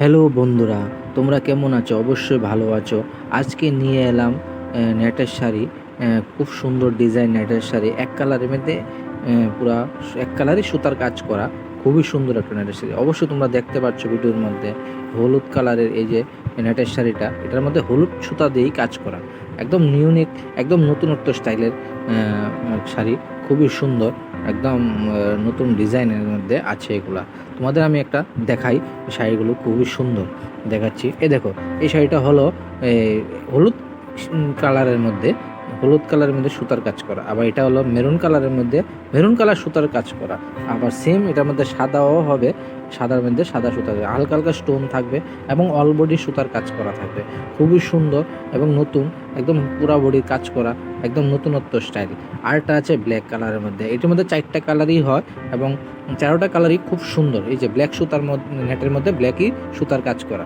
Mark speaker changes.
Speaker 1: Hello বন্ধুরা, তোমরা কেমন আছো? অবশ্যই ভালো আছো। আজকে নিয়ে এলাম নেটের শাড়ি খুব সুন্দর ডিজাইন নেটের শাড়ি। এক কালারের মধ্যে পুরা এক কালারই সুতার কাজ করা, খুবই সুন্দর একটা নেটের শাড়ি। অবশ্যই তোমরা দেখতে পাচ্ছ ভিডিওর মধ্যে, হলুদ কালারের এই যে নেটের শাড়িটা, এটার মধ্যে হলুদ সুতা দিয়েই কাজ করা। একদম নিউনিক, একদম নতুনত্ব স্টাইলের শাড়ি, খুবই সুন্দর। একদম নতুন ডিজাইনের মধ্যে আছে এগুলা। তোমাদের আমি একটা দেখাই শাড়িগুলো খুবই সুন্দর। দেখাচ্ছি। এ দেখো, এই শাড়িটা হলো হলুদ কালারের মধ্যে, হলুদ কালারের মধ্যে সুতার কাজ করা। আবার এটা হলো মেরুন কালারের মধ্যে, মেরুন কালার সুতার কাজ করা। আবার সেম এটার মধ্যে সাদাও হবে, সাদার মধ্যে সাদা সুতা। হালকা হালকা স্টোন থাকবে এবং অল বডি সুতার কাজ করা থাকবে। খুবই সুন্দর এবং নতুন। একদম পুরা বডির কাজ করা, একদম নতুনত্ব স্টাইল আরটা আছে ব্ল্যাক কালারের মধ্যে। এটির মধ্যে চারটা কালারই হয় এবং চারোটা কালারই খুব সুন্দর। এই যে ব্ল্যাক সুতার মধ্যে নেটের মধ্যে ব্ল্যাকই সুতার কাজ করা।